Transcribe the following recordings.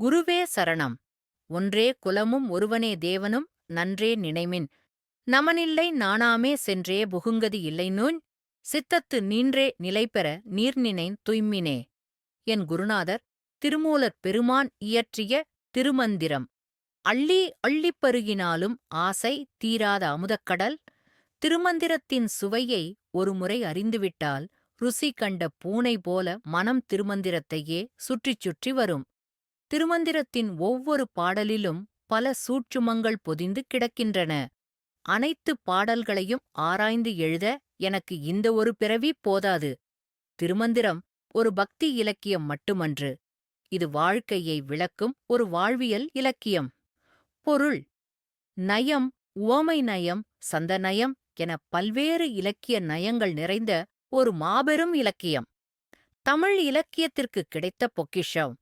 குருவே சரணம். ஒன்றே குலமும் ஒருவனே தேவனும் நன்றே நினைமின். நமனில்லை நானாமே சென்றே புகுங்கதி இல்லைநூஞ் சித்தத்து நீன்றே நிலைபெற நீர்நினைந் துய்மினே. என் குருநாதர் திருமூலர் பெருமான் இயற்றிய திருமந்திரம். அள்ளி அள்ளிப் பருகினாலும் ஆசை தீராத அமுதக்கடல் திருமந்திரத்தின் சுவையை ஒருமுறை அறிந்துவிட்டால் ருசி கண்ட பூனை போல மனம் திருமந்திரத்தையே சுற்றிச் சுற்றி வரும். திருமந்திரத்தின் ஒவ்வொரு பாடலிலும் பல சூட்சுமங்கள் பொதிந்து கிடக்கின்றன. அனைத்து பாடல்களையும் ஆராய்ந்து எழுத எனக்கு இந்த ஒரு பிறவி போதாது. திருமந்திரம் ஒரு பக்தி இலக்கியம் மட்டுமன்று. இது வாழ்க்கையை விளக்கும் ஒரு வாழ்வியல் இலக்கியம். பொருள். நயம் உவமை நயம் சந்த நயம் என பல்வேறு இலக்கிய நயங்கள் நிறைந்த ஒரு மாபெரும் இலக்கியம். தமிழ் இலக்கியத்திற்கு கிடைத்த பொக்கிஷம்.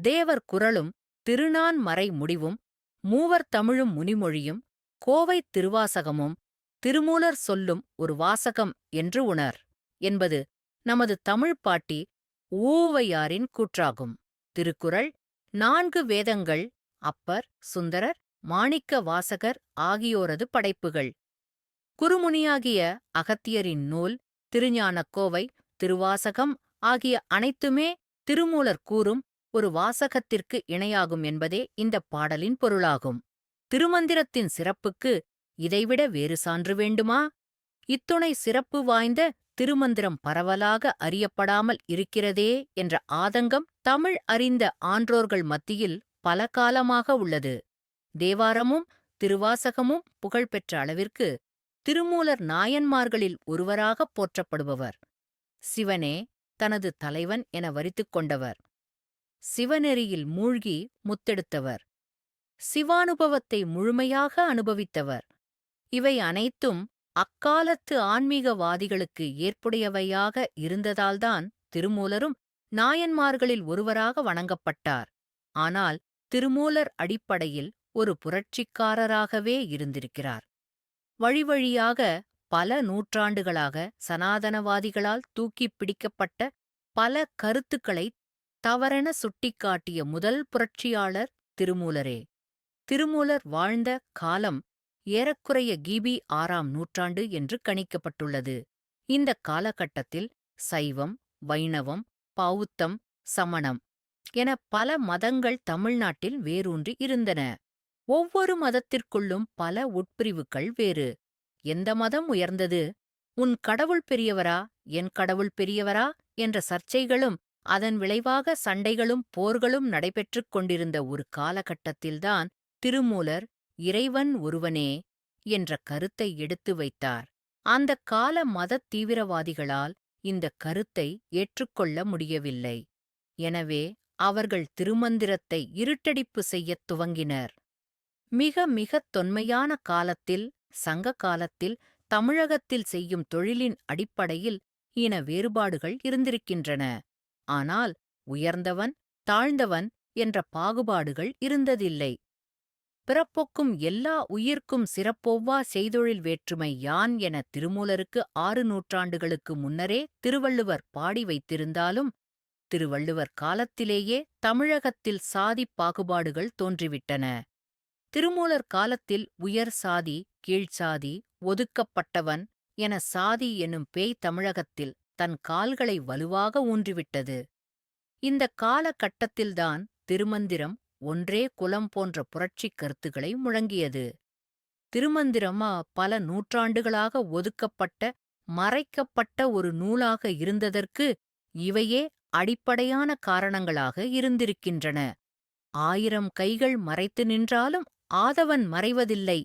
தேவர் குரலும் திருநான்மறை முடிவும் மூவர் தமிழும் முனிமொழியும் கோவை திருவாசகமும் திருமூலர் சொல்லும் ஒரு வாசகம் என்று உணர். என்பது நமது தமிழ் பாட்டி ஊவையாரின் கூற்றாகும். திருக்குறள் நான்கு வேதங்கள் அப்பர் சுந்தரர் மாணிக்க வாசகர் ஆகியோரது படைப்புகள். குருமுனியாகிய அகத்தியரின் நூல் திருஞானக் கோவை திருவாசகம் ஆகிய அனைத்துமே திருமூலர் கூறும் ஒரு வாசகத்திற்கு இணையாகும் என்பதே இந்தப் பாடலின் பொருளாகும். திருமந்திரத்தின் சிறப்புக்கு இதைவிட வேறு சான்று வேண்டுமா? இத்துணை சிறப்பு வாய்ந்த திருமந்திரம் பரவலாக அறியப்படாமல் இருக்கிறதே என்ற ஆதங்கம் தமிழ் அறிந்த ஆன்றோர்கள் மத்தியில் பல காலமாக உள்ளது. தேவாரமும் திருவாசகமும் புகழ்பெற்ற அளவிற்கு திருமூலர் நாயன்மார்களில் ஒருவராகப் போற்றப்படுபவர். சிவனே தனது தலைவன் என வரித்துக் கொண்டவர். சிவநெறியில் மூழ்கி முத்தெடுத்தவர். சிவானுபவத்தை முழுமையாக அனுபவித்தவர். இவை அனைத்தும் அக்காலத்து ஆன்மீகவாதிகளுக்கு ஏற்புடையவையாக இருந்ததால்தான் திருமூலரும் நாயன்மார்களில் ஒருவராக வணங்கப்பட்டார். ஆனால் திருமூலர் அடிப்படையில் ஒரு புரட்சிக்காரராகவே இருந்திருக்கிறார். வழிவழியாக பல நூற்றாண்டுகளாக சனாதனவாதிகளால் தூக்கிப் பிடிக்கப்பட்ட பல கருத்துக்களை தவறென சுட்டிக்காட்டிய முதல் புரட்சியாளர் திருமூலரே. திருமூலர் வாழ்ந்த காலம் ஏறக்குறைய கிபி ஆறாம் நூற்றாண்டு என்று கணிக்கப்பட்டுள்ளது. இந்த காலகட்டத்தில் சைவம் வைணவம் பௌத்தம் சமணம் என பல மதங்கள் தமிழ்நாட்டில் வேரூன்றி இருந்தன. ஒவ்வொரு மதத்திற்குள்ளும் பல உட்பிரிவுகள் வேறு. எந்த மதம் உயர்ந்தது? உன் கடவுள் பெரியவரா? என் கடவுள் பெரியவரா? என்ற சர்ச்சைகளும் அதன் விளைவாக சண்டைகளும் போர்களும் நடைபெற்றுக் கொண்டிருந்த ஒரு காலகட்டத்தில்தான் திருமூலர் இறைவன் ஒருவனே என்ற கருத்தை எடுத்து வைத்தார். அந்த கால மதத் தீவிரவாதிகளால் இந்த கருத்தை ஏற்றுக்கொள்ள முடியவில்லை. எனவே அவர்கள் திருமந்திரத்தை இருட்டடிப்பு செய்யத் துவங்கினர். மிக மிகத் தொன்மையான காலத்தில் சங்க காலத்தில் தமிழகத்தில் செய்யும் தொழிலின் அடிப்படையில் இன வேறுபாடுகள் இருந்திருக்கின்றன. ஆனால் உயர்ந்தவன் தாழ்ந்தவன் என்ற பாகுபாடுகள் இருந்ததில்லை. பிறப்பொக்கும் எல்லா உயிர்க்கும் சிறப்பொவ்வா செய்தொழில் வேற்றுமை யான் என திருமூலருக்கு ஆறு நூற்றாண்டுகளுக்கு முன்னரே திருவள்ளுவர் பாடி வைத்திருந்தாலும் திருவள்ளுவர் காலத்திலேயே தமிழகத்தில் சாதிப் பாகுபாடுகள் தோன்றிவிட்டன. திருமூலர் காலத்தில் உயர் சாதி கீழ்சாதி ஒதுக்கப்பட்டவன் என சாதி எனும் பேய் தமிழகத்தில் தன் கால்களை வலுவாக ஊன்றிவிட்டது. இந்த காலகட்டத்தில்தான் திருமந்திரம் ஒன்றே குலம் போன்ற புரட்சிக் கருத்துக்களை முழங்கியது. திருமந்திரமா பல நூற்றாண்டுகளாக ஒதுக்கப்பட்ட மறைக்கப்பட்ட ஒரு நூலாக இருந்ததற்கு இவையே அடிப்படையான காரணங்களாக இருந்திருக்கின்றன. ஆயிரம் கைகள் மறைத்து நின்றாலும் ஆதவன் மறைவதில்லை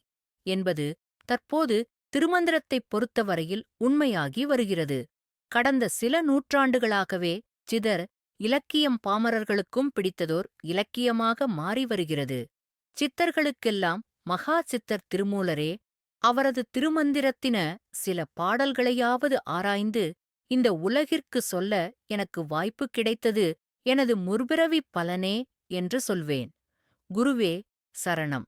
என்பது தற்போது திருமந்திரத்தைப் பொறுத்தவரையில் உண்மையாகி வருகிறது. கடந்த சில நூற்றாண்டுகளாகவே சிதர் இலக்கியம் பாமரர்களுக்கும் பிடித்ததோர் இலக்கியமாக மாறி வருகிறது. சித்தர்களுக்கெல்லாம் மகா சித்தர் திருமூலரே அவரது திருமந்திரத்தின சில பாடல்களையாவது ஆராய்ந்து இந்த உலகிற்கு சொல்ல எனக்கு வாய்ப்பு கிடைத்தது எனது முற்பிறவிப் பலனே என்று சொல்வேன். குருவே சரணம்.